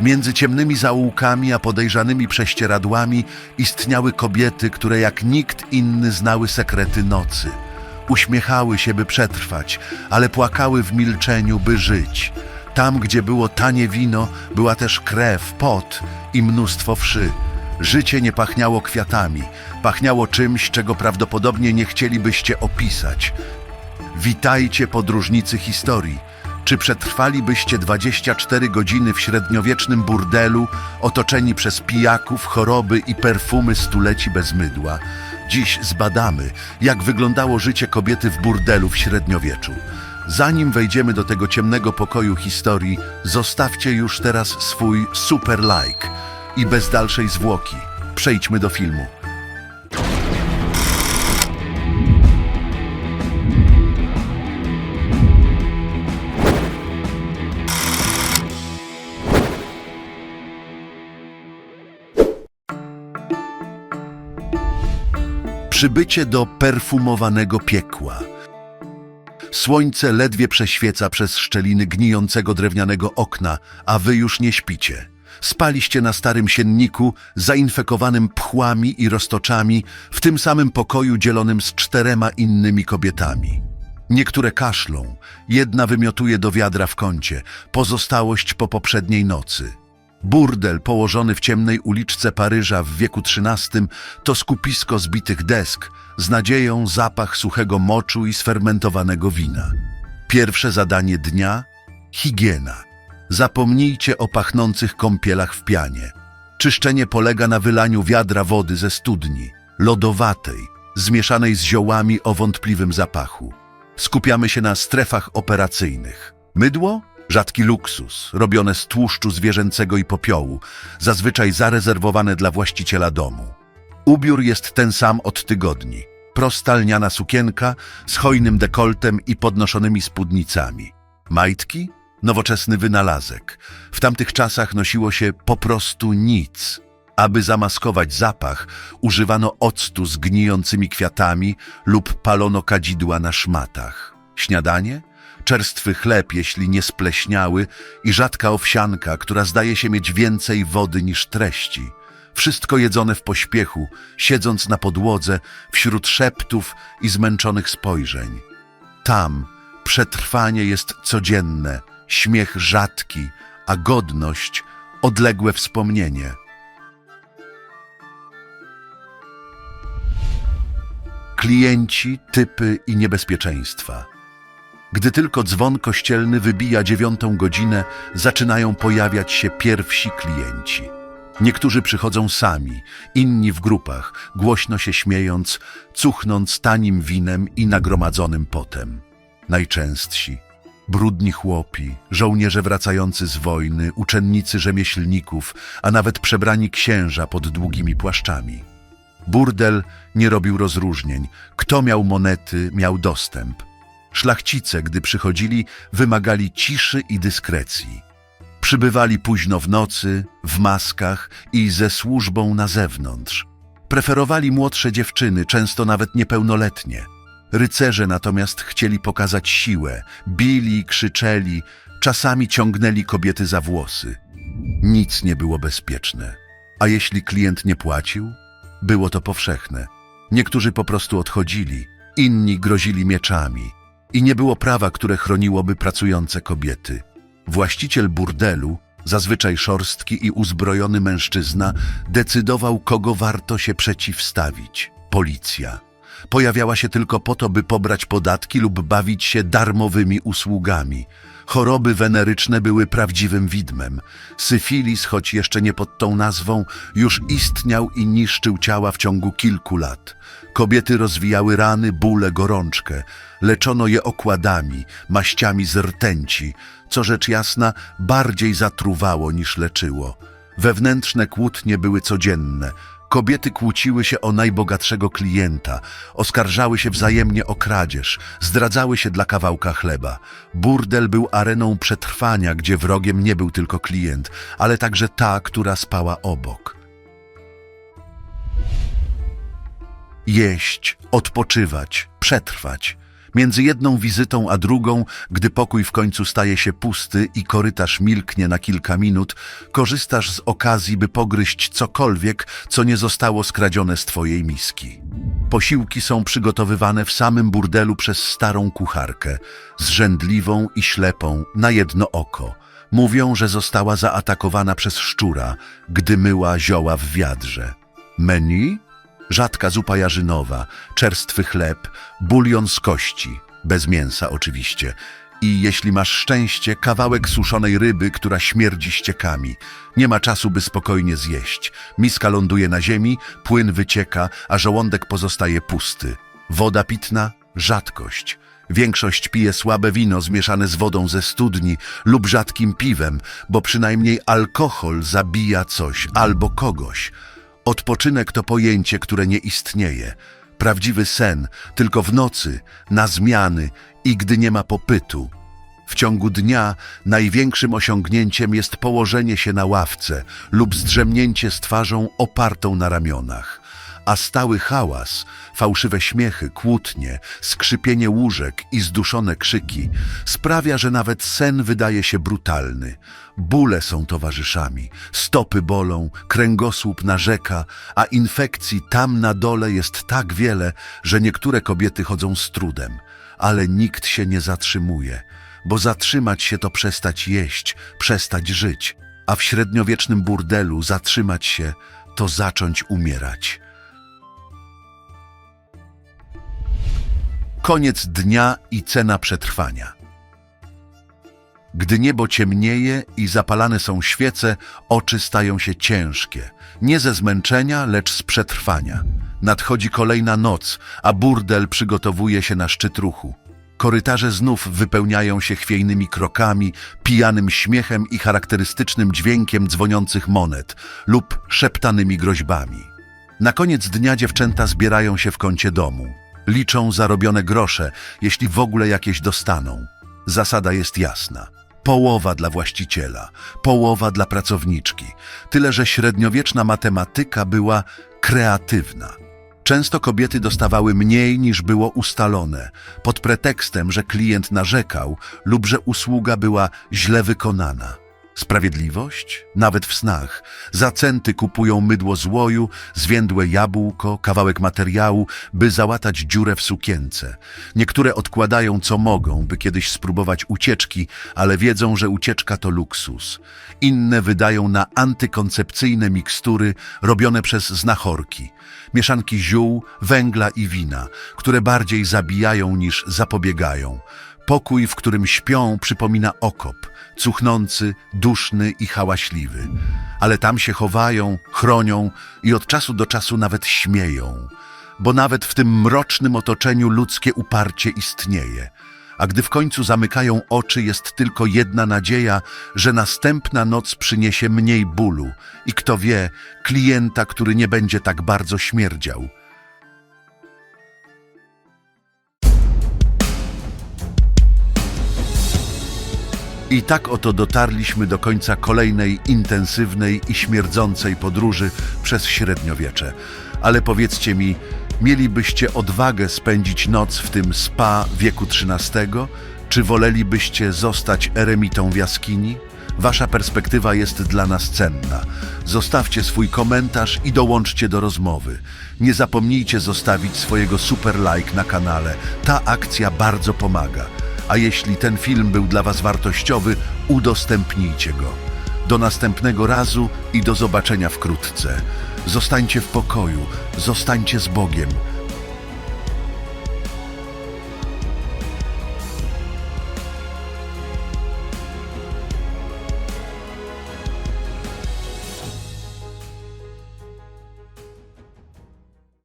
Między ciemnymi zaułkami a podejrzanymi prześcieradłami istniały kobiety, które jak nikt inny znały sekrety nocy. Uśmiechały się, by przetrwać, ale płakały w milczeniu, by żyć. Tam, gdzie było tanie wino, była też krew, pot i mnóstwo wszy. Życie nie pachniało kwiatami, pachniało czymś, czego prawdopodobnie nie chcielibyście opisać. Witajcie podróżnicy historii. Czy przetrwalibyście 24 godziny w średniowiecznym burdelu, otoczeni przez pijaków, choroby i perfumy stuleci bez mydła? Dziś zbadamy, jak wyglądało życie kobiety w burdelu w średniowieczu. Zanim wejdziemy do tego ciemnego pokoju historii, zostawcie już teraz swój super like. I bez dalszej zwłoki, przejdźmy do filmu. Przybycie do perfumowanego piekła. Słońce ledwie prześwieca przez szczeliny gnijącego drewnianego okna, a wy już nie śpicie. Spaliście na starym sienniku, zainfekowanym pchłami i roztoczami, w tym samym pokoju dzielonym z czterema innymi kobietami. Niektóre kaszlą, jedna wymiotuje do wiadra w kącie, pozostałość po poprzedniej nocy. Burdel położony w ciemnej uliczce Paryża w wieku XIII to skupisko zbitych desk, z nadzieją zapach suchego moczu i sfermentowanego wina. Pierwsze zadanie dnia higiena. Zapomnijcie o pachnących kąpielach w pianie. Czyszczenie polega na wylaniu wiadra wody ze studni, lodowatej, zmieszanej z ziołami o wątpliwym zapachu. Skupiamy się na strefach operacyjnych. Mydło? Rzadki luksus, robione z tłuszczu zwierzęcego i popiołu, zazwyczaj zarezerwowane dla właściciela domu. Ubiór jest ten sam od tygodni. Prosta lniana sukienka z hojnym dekoltem i podnoszonymi spódnicami. Majtki? Nowoczesny wynalazek. W tamtych czasach nosiło się po prostu nic. Aby zamaskować zapach, używano octu z gnijącymi kwiatami lub palono kadzidła na szmatach. Śniadanie? Czerstwy chleb, jeśli nie spleśniały, i rzadka owsianka, która zdaje się mieć więcej wody niż treści. Wszystko jedzone w pośpiechu, siedząc na podłodze, wśród szeptów i zmęczonych spojrzeń. Tam przetrwanie jest codzienne, śmiech rzadki, a godność odległe wspomnienie. Klienci, typy i niebezpieczeństwa. Gdy tylko dzwon kościelny wybija dziewiątą godzinę, zaczynają pojawiać się pierwsi klienci. Niektórzy przychodzą sami, inni w grupach, głośno się śmiejąc, cuchnąc tanim winem i nagromadzonym potem. Najczęstsi brudni chłopi, żołnierze wracający z wojny, uczennicy rzemieślników, a nawet przebrani księża pod długimi płaszczami. Burdel nie robił rozróżnień. Kto miał monety, miał dostęp. Szlachcice, gdy przychodzili, wymagali ciszy i dyskrecji. Przybywali późno w nocy, w maskach i ze służbą na zewnątrz. Preferowali młodsze dziewczyny, często nawet niepełnoletnie. Rycerze natomiast chcieli pokazać siłę, bili, krzyczeli, czasami ciągnęli kobiety za włosy. Nic nie było bezpieczne. A jeśli klient nie płacił? Było to powszechne. Niektórzy po prostu odchodzili, inni grozili mieczami. I nie było prawa, które chroniłoby pracujące kobiety. Właściciel burdelu, zazwyczaj szorstki i uzbrojony mężczyzna, decydował, kogo warto się przeciwstawić. Policja. Pojawiała się tylko po to, by pobrać podatki lub bawić się darmowymi usługami. Choroby weneryczne były prawdziwym widmem. Syfilis, choć jeszcze nie pod tą nazwą, już istniał i niszczył ciała w ciągu kilku lat. Kobiety rozwijały rany, bóle, gorączkę. Leczono je okładami, maściami z rtęci, co rzecz jasna bardziej zatruwało niż leczyło. Wewnętrzne kłótnie były codzienne. Kobiety kłóciły się o najbogatszego klienta, oskarżały się wzajemnie o kradzież, zdradzały się dla kawałka chleba. Burdel był areną przetrwania, gdzie wrogiem nie był tylko klient, ale także ta, która spała obok. Jeść, odpoczywać, przetrwać. Między jedną wizytą a drugą, gdy pokój w końcu staje się pusty i korytarz milknie na kilka minut, korzystasz z okazji, by pogryźć cokolwiek, co nie zostało skradzione z twojej miski. Posiłki są przygotowywane w samym burdelu przez starą kucharkę, zrzędliwą i ślepą na jedno oko. Mówią, że została zaatakowana przez szczura, gdy myła zioła w wiadrze. Menu? Rzadka zupa jarzynowa, czerstwy chleb, bulion z kości, bez mięsa oczywiście. I jeśli masz szczęście, kawałek suszonej ryby, która śmierdzi ściekami. Nie ma czasu, by spokojnie zjeść. Miska ląduje na ziemi, płyn wycieka, a żołądek pozostaje pusty. Woda pitna? Rzadkość. Większość pije słabe wino zmieszane z wodą ze studni lub rzadkim piwem, bo przynajmniej alkohol zabija coś albo kogoś. Odpoczynek to pojęcie, które nie istnieje. Prawdziwy sen tylko w nocy, na zmiany i gdy nie ma popytu. W ciągu dnia największym osiągnięciem jest położenie się na ławce lub zdrzemnięcie z twarzą opartą na ramionach. A stały hałas, fałszywe śmiechy, kłótnie, skrzypienie łóżek i zduszone krzyki sprawia, że nawet sen wydaje się brutalny. Bóle są towarzyszami, stopy bolą, kręgosłup narzeka, a infekcji tam na dole jest tak wiele, że niektóre kobiety chodzą z trudem. Ale nikt się nie zatrzymuje, bo zatrzymać się to przestać jeść, przestać żyć, a w średniowiecznym burdelu zatrzymać się to zacząć umierać. Koniec dnia i cena przetrwania. Gdy niebo ciemnieje i zapalane są świece, oczy stają się ciężkie. Nie ze zmęczenia, lecz z przetrwania. Nadchodzi kolejna noc, a burdel przygotowuje się na szczyt ruchu. Korytarze znów wypełniają się chwiejnymi krokami, pijanym śmiechem i charakterystycznym dźwiękiem dzwoniących monet lub szeptanymi groźbami. Na koniec dnia dziewczęta zbierają się w kącie domu. Liczą zarobione grosze, jeśli w ogóle jakieś dostaną. Zasada jest jasna. Połowa dla właściciela, połowa dla pracowniczki. Tyle, że średniowieczna matematyka była kreatywna. Często kobiety dostawały mniej niż było ustalone, pod pretekstem, że klient narzekał lub że usługa była źle wykonana. Sprawiedliwość? Nawet w snach. Za centy kupują mydło z łoju, zwiędłe jabłko, kawałek materiału, by załatać dziurę w sukience. Niektóre odkładają co mogą, by kiedyś spróbować ucieczki, ale wiedzą, że ucieczka to luksus. Inne wydają na antykoncepcyjne mikstury robione przez znachorki. Mieszanki ziół, węgla i wina, które bardziej zabijają niż zapobiegają. Pokój, w którym śpią, przypomina okop, cuchnący, duszny i hałaśliwy. Ale tam się chowają, chronią i od czasu do czasu nawet śmieją. Bo nawet w tym mrocznym otoczeniu ludzkie uparcie istnieje. A gdy w końcu zamykają oczy, jest tylko jedna nadzieja, że następna noc przyniesie mniej bólu i kto wie, klienta, który nie będzie tak bardzo śmierdział. I tak oto dotarliśmy do końca kolejnej intensywnej i śmierdzącej podróży przez średniowiecze. Ale powiedzcie mi, mielibyście odwagę spędzić noc w tym spa wieku XIII, czy wolelibyście zostać eremitą w jaskini? Wasza perspektywa jest dla nas cenna. Zostawcie swój komentarz i dołączcie do rozmowy. Nie zapomnijcie zostawić swojego super like na kanale. Ta akcja bardzo pomaga. A jeśli ten film był dla Was wartościowy, udostępnijcie go. Do następnego razu i do zobaczenia wkrótce. Zostańcie w pokoju, zostańcie z Bogiem.